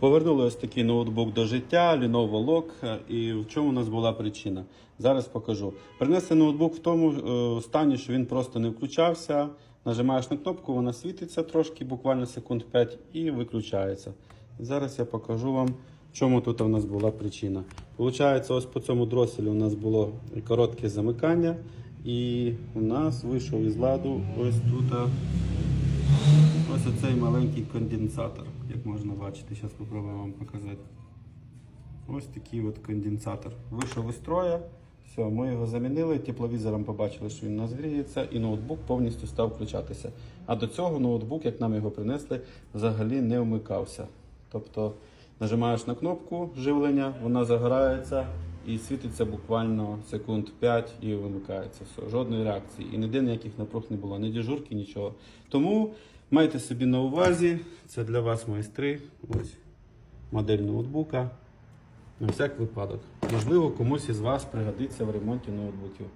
Повернули ось такий ноутбук до життя, Lenovo Log. І в чому у нас була причина? Зараз покажу. Принесли ноутбук в тому е, стані, що він просто не включався. Нажимаєш на кнопку, вона світиться трошки, буквально секунд 5, і виключається. Зараз я покажу вам, в чому тут у нас була причина. Получається, ось по цьому дроселю у нас було коротке замикання, і у нас вийшов із ладу ось тут. Ось оцей маленький конденсатор, як можна бачити, зараз спробую вам показати. Ось такий от конденсатор. Вийшов із строя, все, ми його замінили, тепловізором побачили, що він у нас гріється, і ноутбук повністю став включатися. А до цього ноутбук, як нам його принесли, взагалі не вмикався. Тобто нажимаєш на кнопку живлення, вона загорається і світиться буквально секунд 5 і вимикається. Все, жодної реакції. І ніде ніяких напруг не було, ні дежурки, нічого. Тому майте собі на увазі, це для вас майстри. Ось модель ноутбука. На всяк випадок. Можливо, комусь із вас пригодиться в ремонті ноутбуків.